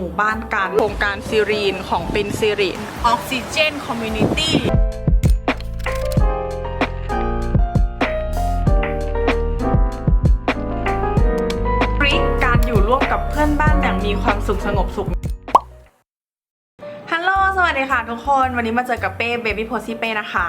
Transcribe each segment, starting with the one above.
มู่บ้านกันโครงการซีรีนของปินซีรีออกซิเจนคอมมูนิตี้ทริคการอยู่ร่วมกับเพื่อนบ้านอย่างมีความสุขสงบสุขฮัลโหลส วัสดีค่ะทุกคนวันนี้มาเจอกับเป้เบบี้โพซี่เป้นะคะ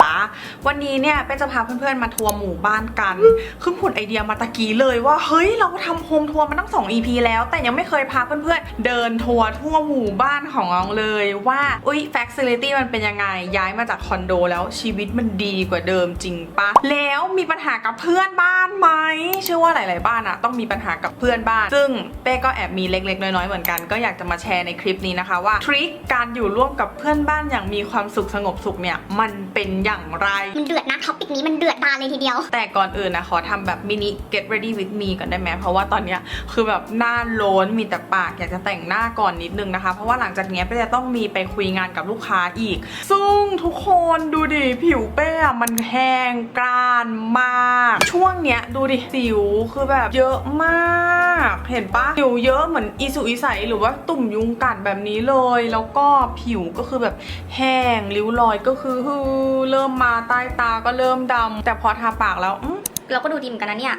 วันนี้เนี่ยเป้จะพาเพื่อนๆมาทัวร์หมู่บ้านกันคือผุดไอเดียมาตะกี้เลยว่าเฮ้ยเราทำโฮมทัวร์มาตั้ง 2 EP แล้ว แต่ยังไม่เคยพาเพื่อนๆเดินทัวร์ทั่วหมู่บ้านของเราเลยว่าอุ้ยแฟคซิลิตี้มันเป็นยังไงย้ายมาจากคอนโดแล้วชีวิตมันดีกว่าเดิมจริงปะแล้วมีปัญหากับเพื่อนบ้านไหมเชื่อว่าหลาย ๆบ้านอะต้องมีปัญหากับเพื่อนบ้าน ซึ่งเป้ก็แอบมีเล็กๆน้อยๆเหมือนกันก็อยากจะมาแชร์ในคลิปนี้นะคะว่าทริคการอยู่ร่วมกับเพื่อนบ้านอย่างมีความสุขสงบสุขเนี่ยมันเป็นอย่างไร มันเดือดนะท็อปิกนี้มันเดือดดานเลยทีเดียว แต่ก่อนอื่นนะขอทำแบบมินิ get ready with me ก่อนได้ไหมเพราะว่าตอนเนี้ยคือแบบหน้าโล้นมีแต่ปากอยากจะแต่งหน้าก่อนนิดนึงนะคะ เพราะว่าหลังจากเนี้ยเป้จะต้องมีไปคุยงานกับลูกค้าอีก ซึ่งทุกคนดูดิผิวเป้อะมันแห้งกร้านมาก ช่วงเนี้ยดูดิสิวคือแบบเยอะมาก เห็นปะสิวเยอะเหมือนอีสุอีใสหรือว่าตุ่มยุงกัดแบบนี้เลย แล้วก็ผิวก็คือแบบแห้งริ้วรอยก็คือเริ่มมาใต้ตาก็เริ่มดำแต่พอทาปากแล้วอื เราก็ดูดีเหมือนกันนะเนี่ย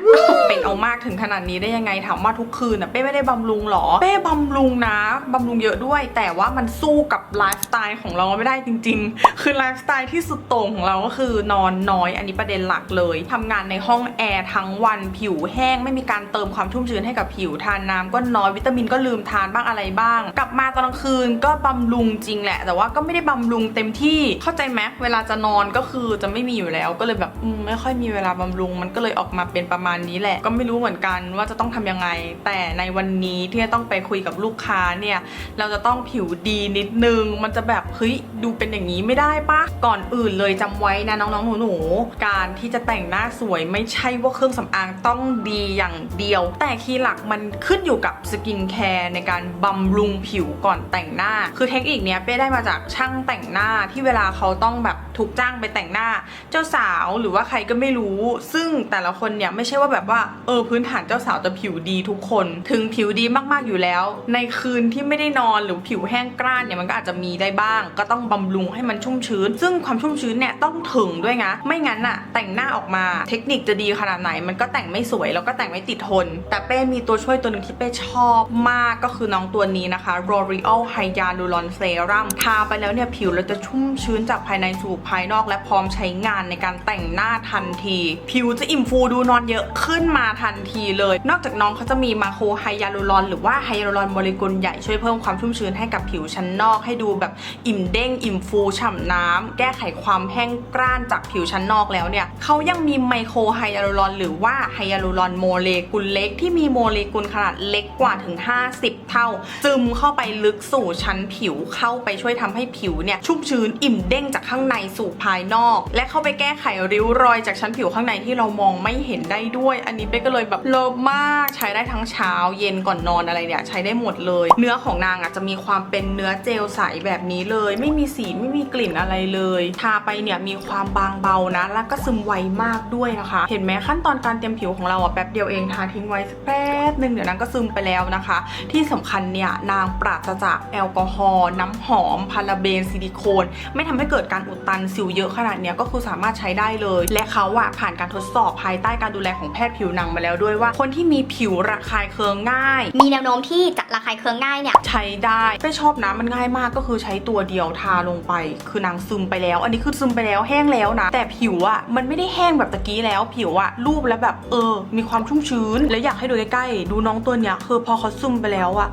เป็นเอามากถึงขนาดนี้ได้ยังไงถามว่าทุกคืนอะเป้ไม่ได้บำรุงหรอ เป้บำรุงนะบำรุงเยอะด้วย แต่ว่ามันสู้กับไลฟ์สไตล์ของเราไม่ได้จริง ๆ คือไลฟ์สไตล์ที่สุดโต่งของเราก็คือนอนน้อย อันนี้ประเด็นหลักเลยทำงานในห้องแอร์ทั้งวันผิวแห้งไม่มีการเติมความชุ่มชื้นให้กับผิวทานน้ำก็น้อยวิตามินก็ลืมทานบ้างอะไรบ้าง กลับมาตอนกลางคืนก็บำรุงจริงแหละ แต่ว่าก็ไม่ได้บำรุงเต็มที่เข้าใจไหมเวลาจะนอนก็คือจะไม่มีอยู่แล้วก็เลยแบบไม่ค่อยมีเวลาบำรุงมันก็เลยออกมาเป็นประมาณนี้แหละ ก็ไม่รู้เหมือนกันว่าจะต้องทำยังไง แต่ในวันนี้ที่จะต้องไปคุยกับลูกค้าเนี่ย เราจะต้องผิวดีนิดนึง มันจะแบบเฮ้ยดูเป็นอย่างนี้ไม่ได้ปะก่อนอื่นเลยจำไว้นะน้องๆหนูๆการที่จะแต่งหน้าสวยไม่ใช่ว่าเครื่องสำอางต้องดีอย่างเดียว แต่คีย์หลักมันขึ้นอยู่กับสกินแคร์ในการบำรุงผิวก่อนแต่งหน้า คือเทคนิคเนี้ยเป้ได้มาจากช่างแต่งหน้าที่เวลาเขาต้องแบบถูกจ้างไปแต่งหน้า เจ้าสาวหรือว่าใครก็ไม่รู้ ซึ่งแต่ละคนเนี่ยไม่ใช่ว่าแบบว่าเออพื้นฐานเจ้าสาวจะผิวดีทุกคน ถึงผิวดีมากๆอยู่แล้ว ในคืนที่ไม่ได้นอนหรือผิวแห้งกร้านเนี่ยมันก็อาจจะมีได้บ้าง ก็ต้องบำรุงให้มันชุ่มชื้น ซึ่งความชุ่มชื้นเนี่ยต้องถึงด้วยนะไม่งั้นอะแต่งหน้าออกมาเทคนิคจะดีขนาดไหน มันก็แต่งไม่สวยแล้วก็แต่งไม่ติดทน แต่เป้มีตัวช่วยตัวหนึ่งที่เป้ชอบมากก็คือน้องตัวนี้นะคะ L'Oreal Hyaluron Serum ทาไปแล้วเนี่ยผิวเราจะชุ่มชื้นจากภายในสู่ภายนอก และพร้อมใช้งานในการแต่งหน้าทันที ผิวจะอิ่มฟูดูนอนเยอะขึ้นมาทันทีเลย นอกจากน้องเขาจะมีมาโคไฮยาลูรอน หรือว่าไฮยาลูรอนโมเลกุลใหญ่ช่วยเพิ่มความชุ่มชื้นให้กับผิวชั้นนอก ให้ดูแบบอิ่มเด้ง อิ่มฟูฉ่ำน้ำแก้ไขความแห้งกร้านจากผิวชั้นนอกแล้วเนี่ยเขายังมีไมโครไฮยาลูรอน หรือว่าไฮยาลูรอนโมเลกุลเล็ก ที่มีโมเลกุลขนาดเล็กกว่าถึง 50 เท่า ซึมเข้าไปลึกสู่ชั้นผิวเข้าไปช่วยทำให้ผิวเนี่ยชุ่มชื้นอิ่มเด้งจากข้างในสู่ภายนอก และเข้าไปแก้ไขริ้วรอยจากชั้นผิวข้างในที่เรามองไม่เห็นได้ด้วย อันนี้เป้ก็เลยแบบเลิฟมากใช้ได้ทั้งเช้าเย็นก่อนนอนอะไรเนี่ยใช้ได้หมดเลย เนื้อของนางอะจะมีความเป็นเนื้อเจลใสแบบนี้เลย ไม่มีสีไม่มีกลิ่นอะไรเลยทาไปเนี่ยมีความบางเบานะ แล้วก็ซึมไวมากด้วยนะคะ เห็นไหมขั้นตอนการเตรียมผิวของเราอะแป๊บเดียวเองทาทิ้งไว้สักแป๊บหนึ่งเดี๋ยวนางก็ซึมไปแล้วนะคะ ที่สำคัญเนี่ยนางปราศจากแอลกอฮอล์น้ำหอมพาราเบนซิลิโคน ไม่ทำให้เกิดการอุดตันสิวเยอะขนาดเนี้ยก็คือสามารถใช้ได้เลย และเขาอะผ่านการทดสอบภายใต้การดูแลของแพทย์ผิวหนังมาแล้วด้วยว่า คนที่มีผิวระคายเคืองง่าย มีแนวโน้มที่จะระคายเคืองง่ายเนี่ย ใช้ได้ไม่ชอบนะมันง่ายมากก็คือใช้ตัวเดียวทาลงไป คือนางซึมไปแล้ว อันนี้คือซึมไปแล้วแห้งแล้วนะ แต่ผิวอะมันไม่ได้แห้งแบบตะกี้แล้ว ผิวอะรูปแล้วแบบเออ มีความชุ่มชื้น แล้วอยากให้ดูใกล้ๆดูน้องตัวเนี้ยคือพอเขาซึมไปแล้วอะ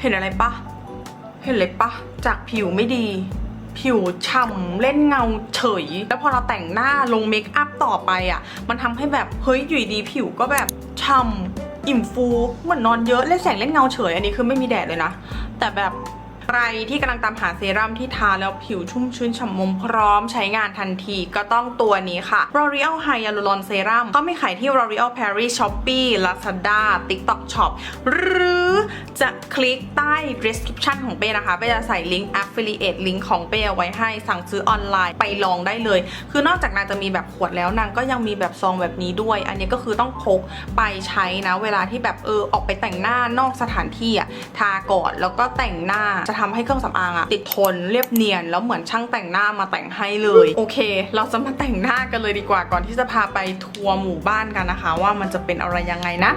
เห็นอะไรปะเห็นเลยปะจากผิวไม่ดี ผิวฉ่ำเล่นเงาเฉย แล้วพอเราแต่งหน้าลงเมคอัพต่อไปอะ่ะ มันทำให้แบบ เฮ้ยอยู่ดีผิวก็แบบฉ่ำอิ่มฟู เหมือนนอนเยอะเล่นแสงเล่นเงาเฉย อันนี้คือไม่มีแดดเลยนะ แต่แบบ ใครที่กำลังตามหาเซรั่มที่ทาแล้วผิวชุ่มชื้นฉ่ำมมพร้อมใช้งานทันทีก็ต้องตัวนี้ค่ะ L'Oreal Hyaluron Serum เขามีขายที่ L'Oreal Paris Shopee Lazada TikTok Shop หรือจะคลิกใต้ description ของเป้นะคะ เป้จะใส่ลิงก์ affiliate ลิงก์ของเป้เอาไว้ให้สั่งซื้อออนไลน์ไปลองได้เลย คือนอกจากนางจะมีแบบขวดแล้วนางก็ยังมีแบบซองแบบนี้ด้วย อันนี้ก็คือต้องพกไปใช้นะ เวลาที่แบบเออออกไปแต่งหน้านอกสถานที่อะทาก่อนแล้วก็แต่งหน้าจะทำให้เครื่องสำอางอะติดทนเรียบเนียน แล้วเหมือนช่างแต่งหน้ามาแต่งให้เลย โอเค เราจะมาแต่งหน้ากันเลยดีกว่าก่อนที่จะพาไปทัวร์หมู่บ้านกันนะคะ ว่ามันจะเป็นอะไรยังไงนะ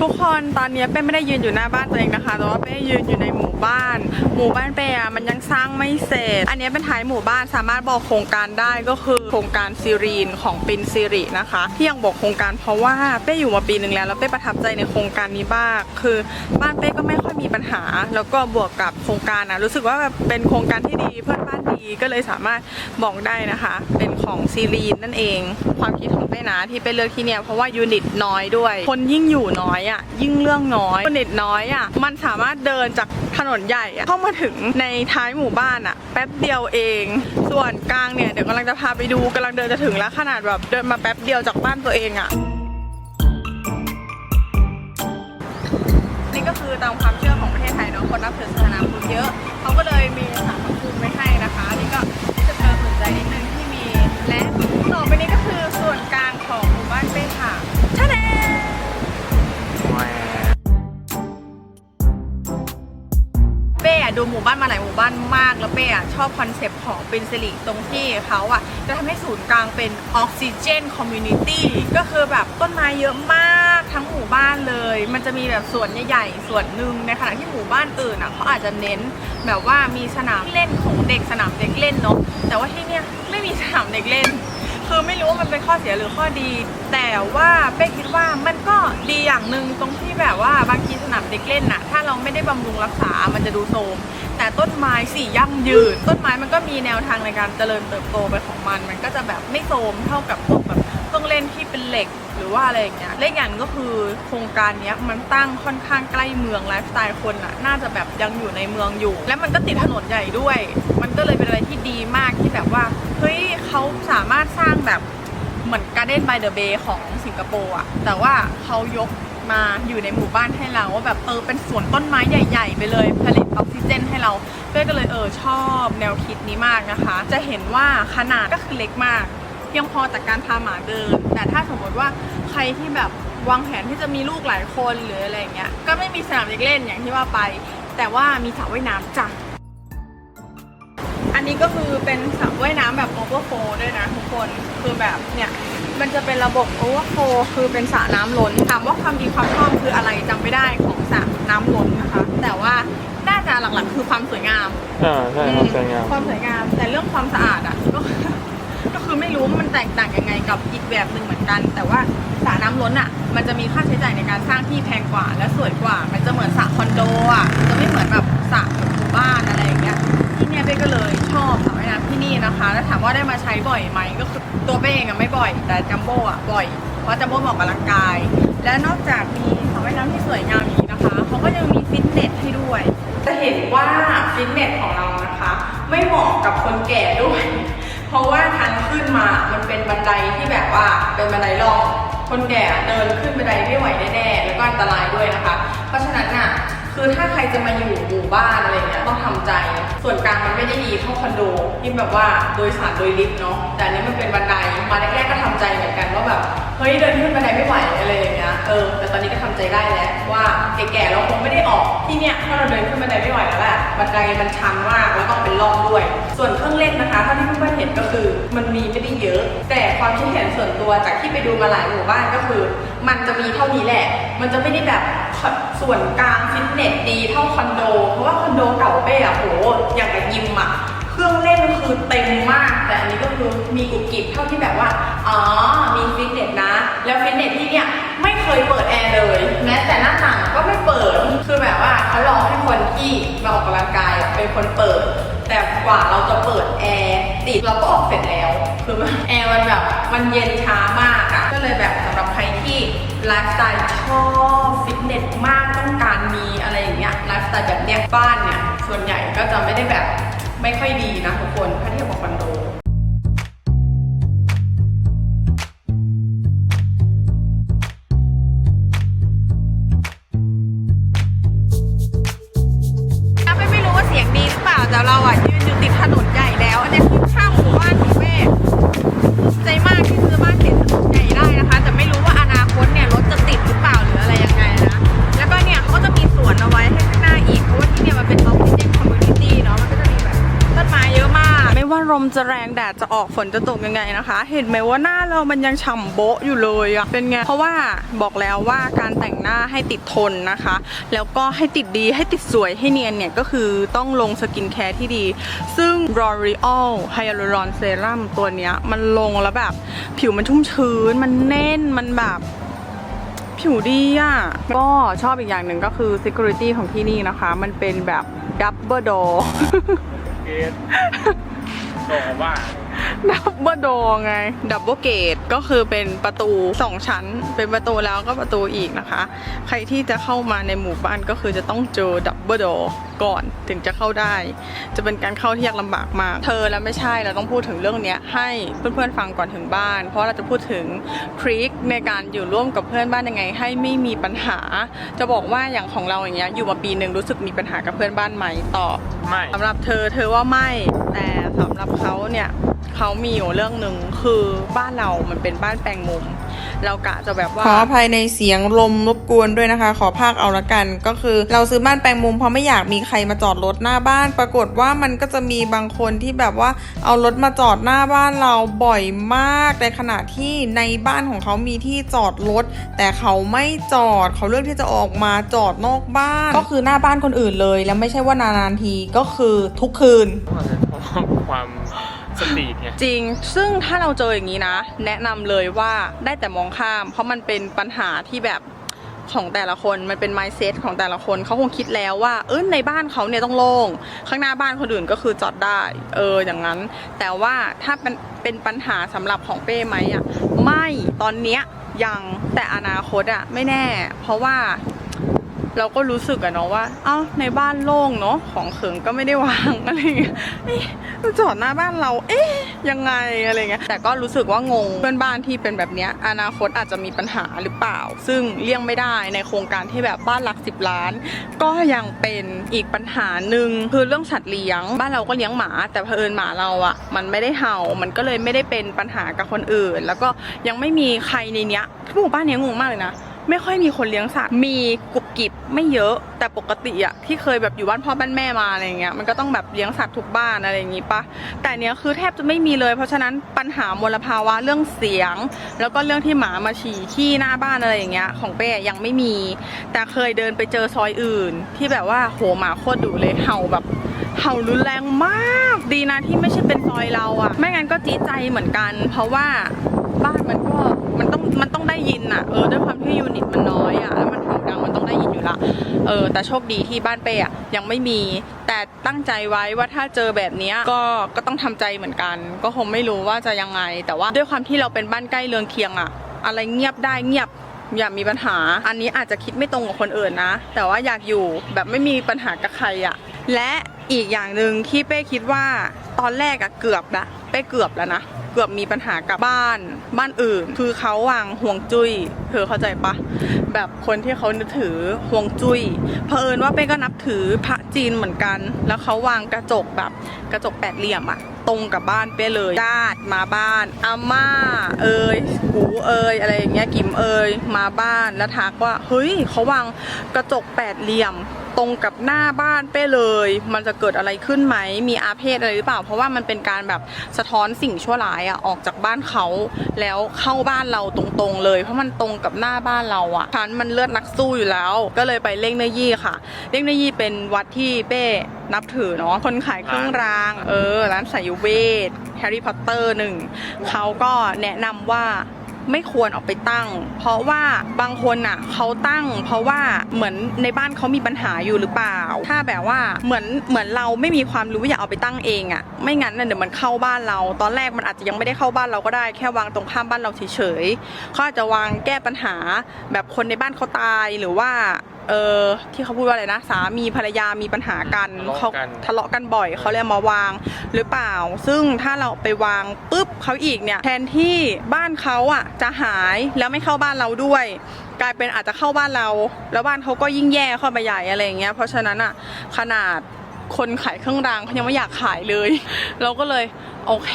ทุกคนตอนนี้เป้ไม่ได้ยืนอยู่หน้าบ้านตัวเองนะคะ แต่ว่าเป้ยืนอยู่ในหมู่บ้าน หมู่บ้านเป้อะมันยังสร้างไม่เสร็จ อันนี้เป็นท้ายหมู่บ้านสามารถบอกโครงการได้ก็คือโครงการซีรีนของปินซีรีนะคะ ที่ยังบอกโครงการเพราะว่าเป้อยู่มาปีหนึ่งแล้วแล้วเป้ประทับใจในโครงการนี้มาก คือบ้านเป้ก็ไม่ค่อยมีปัญหา แล้วก็บวกกับโครงการนะรู้สึกว่าแบบเป็นโครงการที่ดีเพื่อนบ้านดีก็เลยสามารถบอกได้นะคะ เป็นของซีรีนนั่นเอง ความคิดของเป้นะที่เป้เลือกที่เนี่ยเพราะว่ายูนิตน้อยด้วย คนยิ่งอยู่น้อยอะยิ่งเรื่องน้อยยูนิตน้อยอะมันสามารถเดินจากถนนใหญ่เข้ามาถึงในท้ายหมู่บ้านอะแป๊บเดียวเอง ส่วนกลางเนี่ยเดี๋ยวกำลังจะพาไปดูกำลังเดินจะถึงแล้วขนาดแบบเดินมาแป๊บเดียวจากบ้านตัวเองอะนี่ก็คือตามความเชื่อของประเทศไทยเนาะคนนับถือศาสนาพุทธเยอะเขาก็เลยมีสารพระภูมิไว้ให้นะคะนี่ก็จะเธอสนใจนิดนึงที่มีและต่อไปนี้ก็คือส่วนกลางของหมู่บ้านเป้ค่ะชาแนเดูหมู่บ้านมาหลายหมู่บ้านมากแล้วเป้อะชอบคอนเซปต์ของเป็นสิริตรงที่เขาอะจะทำให้ศูนย์กลางเป็นออกซิเจนคอมมูนิตี้ก็คือแบบต้นไม้เยอะมากทั้งหมู่บ้านเลย มันจะมีแบบสวนใหญ่ๆส่วนหนึ่งในขณะที่หมู่บ้านอื่นอะเขาอาจจะเน้นแบบว่ามีสนามเล่นของเด็กสนามเด็กเล่นเนาะแต่ว่าที่เนี่ยไม่มีสนามเด็กเล่น คือไม่รู้ว่ามันเป็นข้อเสียหรือข้อดี แต่ว่าเป้คิดว่ามันก็ดีอย่างหนึ่งตรงที่แบบว่าบางทีสนามเด็กเล่นน่ะ ถ้าเราไม่ได้บำรุงรักษา มันจะดูโทรมแต่ต้นไม้สี่ยั่งยืน ต้นไม้มันก็มีแนวทางในการเจริญเติบโตไปของมัน มันก็จะแบบไม่โทรมเท่ากับพวกแบบเครื่องเล่นที่เป็นเหล็ก หรือว่าอะไรอย่างเงี้ยเลขอย่างหญ่ก็คือโครงการเนี้ยมันตั้งค่อนข้างใกล้เมืองไลฟ์สไตล์คนอะน่าจะแบบยังอยู่ในเมืองอยู่ และมันก็ติดถนนใหญ่ด้วย มันก็เลยเป็นอะไรที่ดีมากที่แบบว่าเฮ้ยเขาสามารถสร้างแบบเหมือน Garden by the Bay ของสิงคโปร์อะแต่ว่าเขายกมาอยู่ในหมู่บ้านให้เราว่าแบบเออเป็นสวนต้นไม้ใหญ่ ๆ ไปเลยผลิตออกซิเจนให้เราเป้ก็เลยเออชอบแนวคิดนี้มากนะคะ จะเห็นว่าขนาดก็คือเล็กมาก เพียงพอจากการพาหมาเดิน แต่ถ้าสมมติว่าใครที่แบบวางแผนที่จะมีลูกหลายคนหรืออะไรอย่างเงี้ย ก็ไม่มีสนามเด็กเล่นอย่างที่ว่าไป แต่ว่ามีสระว่ายน้ำจ้ะ อันนี้ก็คือเป็นสระว่ายน้ำแบบ overflow ด้วยนะทุกคน คือแบบเนี่ยมันจะเป็นระบบ overflow คือเป็นสระน้ำล้นถามว่าความดีความชอบคืออะไรจำไม่ได้ของสระน้ำล้นนะคะ แต่ว่าน่าจะหลักๆ คือความสวยงาม อ่าใช่ครับสวยงาม ความสวยงาม แต่เรื่องความสะอาดอะก็ คือไม่รู้มันแตกต่างยังไงกับอีกแบบหนึ่งเหมือนกัน แต่ว่าสระน้ำล้นอะ มันจะมีค่าใช้จ่ายในการสร้างที่แพงกว่าและสวยกว่า มันจะเหมือนสระคอนโดอะจะไม่เหมือนแบบสระหมู่บ้านอะไรอย่างเงี้ยที่เนี่ยเป้ก็เลยชอบสระว่ายน้ำที่นี่นะคะ แล้วถามว่าได้มาใช้บ่อยไหมก็คือตัวเป้เองอะไม่บ่อย แต่จัมโบ้อะบ่อยเพราะจัมโบ้เหมาะกับร่างกาย และนอกจากมีสระว่ายน้ำที่สวยงามนี้นะคะเขาก็ยังมีฟิตเนสให้ด้วย จะเห็นว่าฟิตเนสของเรานะคะ ไม่เหมาะกับคนแก่ด้วย เพราะว่าทางขึ้นมามันเป็นบันไดที่แบบว่าเป็นบันไดลองคนแก่เดินขึ้นบันไดไม่ไหวแน่ๆแล้วก็อันต คือถ้าใครจะมาอยู่หมู่บ้านอะไรเงี้ยต้องทำใจ ส่วนกลางมันไม่ได้ดีเท่าคอนโดที่แบบว่าโดยสารโดยลิฟต์เนาะแต่อันนี้มันเป็นบันไดมาแรกๆก็ทำใจเหมือนกันว่าแบบเฮ้ยเดินขึ้นบันไดไม่ไหวอะไรอย่างเงี้ยเออแต่ตอนนี้ก็ทำใจได้แล้วว่าแก่ๆเราคงไม่ได้ออกที่เนี่ยถ้าเราเดินขึ้นบันไดไม่ไหวแล้วแหละบันไดมันชันมากแล้วก็เป็นร่องด้วย ส่วนเครื่องเล่นนะคะเท่าที่เพื่อนๆเห็นก็คือมันมีไม่ได้เยอะ แต่ความคิดเห็นส่วนตัวจากที่ไปดูมาหลายหมู่บ้านก็คือ มันจะมีเท่านี้แหละ มันจะไม่ได้แบบส่วนกลางฟิตเนสดีเท่าคอนโด เพราะว่าคอนโดเก่าเป้อะโหอย่างกับยิมอะเครื่องเล่นคือเต็มมาก แต่อันนี้ก็คือมีกุบกิบเท่าที่แบบว่าอ๋อมีฟิตเนสนะ แล้วฟิตเนสที่เนี่ยไม่เคยเปิดแอร์เลย แม้แต่หน้าต่างก็ไม่เปิดคือแบบว่าเขารอให้คนที่มาออกกำลังกายเป็นคนเปิด แต่กว่าเราจะเปิดแอร์ติดเราก็ออกเสร็จแล้วคือแอร์มันแบบมันเย็นช้ามากอะก็เลยแบบสำหรับใครที่ ไลฟ์สไตล์ชอบฟิตเนสมากต้องการมีอะไรอย่างเงี้ยไลฟ์สไตล์แบบเนี้ยบ้านเนี่ยส่วนใหญ่ก็จะไม่ได้แบบไม่ค่อยดีนะทุกคนถ้าเทียบกับคอนโด ลมจะแรงแดดจะออกฝนจะตกยังไงนะคะ เห็นไหมว่าหน้าเรามันยังฉ่ำโบ๊ะอยู่เลยอะเป็นไง เพราะว่าบอกแล้วว่าการแต่งหน้าให้ติดทนนะคะ แล้วก็ให้ติดดีให้ติดสวยให้เนียนเนี่ยก็คือต้องลงสกินแคร์ที่ดี ซึ่ง L'Oreal Hyaluron Serum ตัวเนี้ยมันลงแล้วแบบ ผิวมันชุ่มชื้น มันแน่นมันแบบผิวดีอะ ก็ชอบอีกอย่างหนึ่งก็คือ security ของที่นี่นะคะ มันเป็นแบบ double door เกตโตว่า ดับเบิลโดไง ดับเบิลเกตก็คือเป็นประตูสองชั้น เป็นประตูแล้วก็ประตูอีกนะคะ ใครที่จะเข้ามาในหมู่บ้านก็คือจะต้องเจอดับเบิลโดก่อนถึงจะเข้าได้ จะเป็นการเข้าที่ยากลำบากมาก เธอแล้วไม่ใช่เราต้องพูดถึงเรื่องเนี้ยให้เพื่อนๆฟังก่อนถึงบ้าน เพราะเราจะพูดถึงทริคในการอยู่ร่วมกับเพื่อนบ้านยังไง ให้ไม่มีปัญหา จะบอกว่าอย่างของเราอย่างเงี้ยอยู่มาปีหนึ่งรู้สึกมีปัญหากับเพื่อนบ้านไหมตอบไม่สำหรับเธอเธอว่าไม่แต่สำหรับเขาเนี่ยเขามีอยู่เรื่องหนึ่งคือบ้านเรามันเป็นบ้านแปลงมุม เรากะจะแบบว่าขออภัยในเสียงลมรบกวนด้วยนะคะ ขอภาคเอาละกัน ก็คือเราซื้อบ้านแปลงมุมเพราะไม่อยากมีใครมาจอดรถหน้าบ้าน ปรากฏว่ามันก็จะมีบางคนที่แบบว่าเอารถมาจอดหน้าบ้านเราบ่อยมากในขณะที่ในบ้านของเขามีที่จอดรถ แต่เขาไม่จอดเขาเลือกที่จะออกมาจอดนอกบ้าน ก็คือหน้าบ้านคนอื่นเลย แล้วไม่ใช่ว่านานๆทีก็คือทุกคืนความ สตรีทไงจริง ซึ่งถ้าเราเจออย่างนี้นะ แนะนำเลยว่าได้แต่มองข้าม เพราะมันเป็นปัญหาที่แบบของแต่ละคนมันเป็น mindset ของแต่ละคนเขาคงคิดแล้วว่า เออในบ้านเขาเนี่ยต้องโล่ง ข้างหน้าบ้านคนอื่นก็คือจอดได้ เอออย่างนั้น แต่ว่าถ้าเป็นเป็นปัญหาสำหรับของเป้ไหมอะไม่ตอนเนี้ยยังแต่อนาคตอะไม่แน่ เพราะว่า เราก็รู้สึกอะเนาะว่า เอ้าในบ้านโล่งเนาะของเขิงก็ไม่ได้วางอะไรเงี้ยเอ๊ะมันจอดหน้าบ้านเรา เอ๊ะยังไงอะไรเงี้ยแต่ก็รู้สึกว่างงเพื่อนบ้านที่เป็นแบบเนี้ยอนาคตอาจจะมีปัญหาหรือเปล่า ซึ่งเลี่ยงไม่ได้ในโครงการที่แบบบ้านหลักสิบล้าน ก็ยังเป็นอีกปัญหาหนึ่งคือเรื่องสัตว์เลี้ยง บ้านเราก็เลี้ยงหมา แต่เผอิญหมาเราอะมันไม่ได้เห่ามันก็เลยไม่ได้เป็นปัญหากับคนอื่น แล้วก็ยังไม่มีใครในเนี้ยหมู่บ้านเนี้ยงงมากเลยนะ ไม่ค่อยมีคนเลี้ยงสัตว์ มีกุบกิบไม่เยอะ แต่ปกติอะที่เคยแบบอยู่บ้านพ่อบ้านแม่มาอะไรเงี้ย มันก็ต้องแบบเลี้ยงสัตว์ทุกบ้านอะไรอย่างงี้ปะ แต่เนี้ยคือแทบจะไม่มีเลย เพราะฉะนั้นปัญหามลภาวะเรื่องเสียง แล้วก็เรื่องที่หมามาฉี่ขี้หน้าบ้านอะไรอย่างเงี้ยของเป้ยังไม่มี แต่เคยเดินไปเจอซอยอื่น ที่แบบว่าโหหมาโคตรดุเลยเห่าแบบเห่ารุนแรงมาก ดีนะที่ไม่ใช่เป็นซอยเราอะไม่งั้นก็จี๊ดใจเหมือนกัน เพราะว่าบ้านมันก็ มันต้องได้ยินอะเออด้วยความที่ยูนิตมันน้อยอะแล้วมันเห่าดังมันต้องได้ยินอยู่ละเออ แต่โชคดีที่บ้านเป้อะยังไม่มี แต่ตั้งใจไว้ว่าถ้าเจอแบบนี้ก็ก็ต้องทำใจเหมือนกัน ก็คงไม่รู้ว่าจะยังไง แต่ว่าด้วยความที่เราเป็นบ้านใกล้เรือนเคียงอะอะไรเงียบได้เงียบอย่ามีปัญหา อันนี้อาจจะคิดไม่ตรงกับคนอื่นนะ แต่ว่าอยากอยู่แบบไม่มีปัญหากับใครอะและอีกอย่างหนึ่งที่เป้คิดว่าตอนแรกอะเกือบละ เป้เกือบแล้วนะ เกือบมีปัญหากับบ้านบ้านอื่น คือเขาวางห่วงจุ้ยเธอเข้าใจปะแบบคนที่เขานึกถือห่วงจุ้ยเผอิญว่าเป้ก็นับถือพระจีนเหมือนกัน แล้วเขาวางกระจกแบบกระจกแปดเหลี่ยมอะตรงกับบ้านเป้เลยญาติมาบ้านอาม่า เอ่ยกูเอ่ยอะไรอย่างเงี้ยกิมเอ่ยมาบ้านแล้วทักว่าเฮ้ยเขาวางกระจกแปดเหลี่ยม ตรงกับหน้าบ้านเป้เลย มันจะเกิดอะไรขึ้นไหม มีอาเพศอะไรหรือเปล่า เพราะว่ามันเป็นการแบบสะท้อนสิ่งชั่วร้ายอะออกจากบ้านเขาแล้วเข้าบ้านเราตรงๆเลย เพราะมันตรงกับหน้าบ้านเราอะฉันมันเลือดนักสู้อยู่แล้ว ก็เลยไปเล่งเนยี่ค่ะ เล่งเนยี่เป็นวัดที่เป้นับถือเนาะคนขายเครื่องราง เออ ร้านสายเวทแฮร์รี่พอตเตอร์หนึ่งเขาก็แนะนำว่า ไม่ควรออกไปตั้ง เพราะว่าบางคนอะเขาตั้ง เพราะว่าเหมือนในบ้านเขามีปัญหาอยู่หรือเปล่า ถ้าแบบว่าเหมือนเหมือนเราไม่มีความรู้อยากเอาไปตั้งเองอะไม่งั้นน่ะเดี๋ยวมันเข้าบ้านเรา ตอนแรกมันอาจจะยังไม่ได้เข้าบ้านเราก็ได้แค่วางตรงข้ามบ้านเราเฉยๆเขาอาจจะวางแก้ปัญหาแบบคนในบ้านเขาตายหรือว่าเออที่เขาพูดว่าอะไรนะ สามีภรรยามีปัญหากันทะเลาะเขากันทะเลาะกันบ่อยเขาเลยเอามาวาง หรือเปล่า ซึ่งถ้าเราไปวางปุ๊บเขาอีกเนี่ยแทนที่บ้านเขาอะจะหายแล้วไม่เข้าบ้านเราด้วย กลายเป็นอาจจะเข้าบ้านเรา แล้วบ้านเขาก็ยิ่งแย่เข้าไปใหญ่อะไรอย่างเงี้ยเพราะฉะนั้นอะขนาด คนขายเครื่องรางเขายังไม่อยากขายเลย เราก็เลยโอเค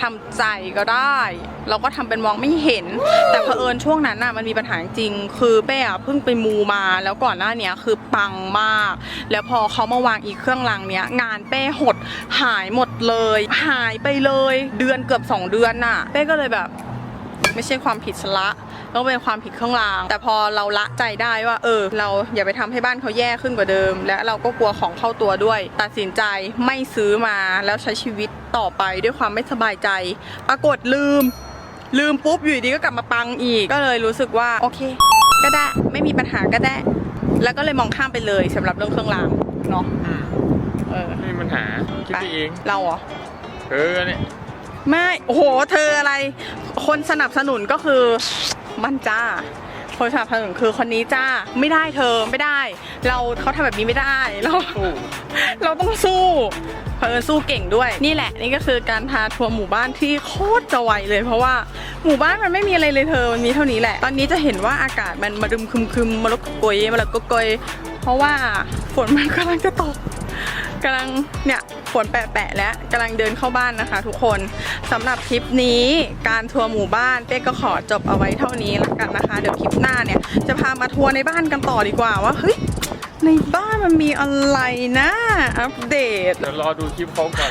ทำใจก็ได้ เราก็ทำเป็นมองไม่เห็น แต่เผอิญช่วงนั้นน่ะมันมีปัญหาจริง คือเป้อะเพิ่งไปมูมา แล้วก่อนหน้าเนี้ยคือปังมาก แล้วพอเขามาวางอีกเครื่องรางเนี้ย งานเป้หดหายหมดเลย หายไปเลย เดือนเกือบสองเดือนน่ะ เป้ก็เลยแบบ ไม่ใช่ความผิดสละ ต้องเป็นความผิดเครื่องราง แต่พอเราละใจได้ว่า เออ เราอย่าไปทำให้บ้านเขาแย่ขึ้นกว่าเดิม และเราก็กลัวของเข้าตัวด้วย ตัดสินใจไม่ซื้อมาแล้วใช้ชีวิตต่อไปด้วยความไม่สบายใจ ปรากฏลืม ลืมปุ๊บอยู่ดีก็กลับมาปังอีก ก็เลยรู้สึกว่าโอเค ก็ได้ไม่มีปัญหาก็ได้ แล้วก็เลยมองข้ามไปเลยสำหรับเรื่องเครื่องรางเนาะอืมเออไม่มีปัญหาคิดไปเองเราเหรอเออเนี่ยไม่ โอ้โห เธออะไร คนสนับสนุนก็คือ มันจ้าคนสนับสนุนคือคนนี้จ้าไม่ได้เธอไม่ได้ เราเขาทำแบบนี้ไม่ได้เราสู้เราต้องสู้เพอสู้เก่งด้วยนี่แหละ นี่ก็คือการพาทัวร์หมู่บ้านที่โคตรจะไวเลย เพราะว่าหมู่บ้านมันไม่มีอะไรเลยเธอมันมีเท่านี้แหละ ตอนนี้จะเห็นว่าอากาศมันมาดึมคึมคึมๆมาลกกยมาลกกกยเพราะว่าฝนมันกำลังจะตก กำลังเนี่ยฝนแปะๆแล้วกำลังเดินเข้าบ้านนะคะ ทุกคนสำหรับคลิปนี้การทัวร์หมู่บ้านเป้ก็ขอจบเอาไว้เท่านี้แล้วกันนะคะ เดี๋ยวคลิปหน้าเนี่ยจะพามาทัวร์ในบ้านกันต่อดีกว่าว่าเฮ้ยในบ้านมันมีอะไรนะอัปเดต เดี๋ยวรอดูคลิปเขาก่อน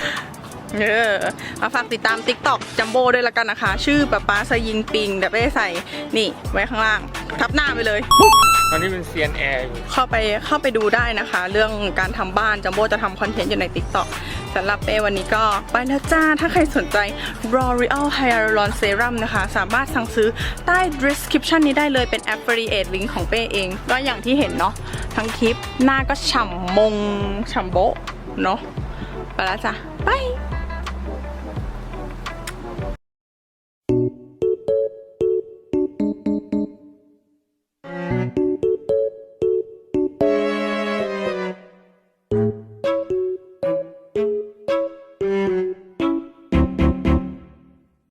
เออมาฝากติดตาม TikTok จัมโบ้ด้วยละกันนะคะ ชื่อป๊าป๊าสยิงปิงเดี๋ยวไปใส่นี่ไว้ข้างล่าง ทับหน้าไปเลยปุ๊บต อนนี้เป็นเซียนแอร์อยู่เข้าไปเข้าไปดูได้นะคะ เรื่องการทำบ้านจัมโบ้จะทำคอนเทนต์อยู่ใน TikTok สำหรับเป้วันนี้ก็ไปแล้วจ้า ถ้าใครสนใจ L'Oreal Hyaluron Serum นะคะ สามารถสั่งซื้อใต้ description นี้ได้เลยเป็น affiliate link ของเป้เอง ก็อย่างที่เห็นเนาะทั้งคลิปหน้าก็ฉ่ำมงฉ่ำโบะเนาะไปแล้วจ้ะบาย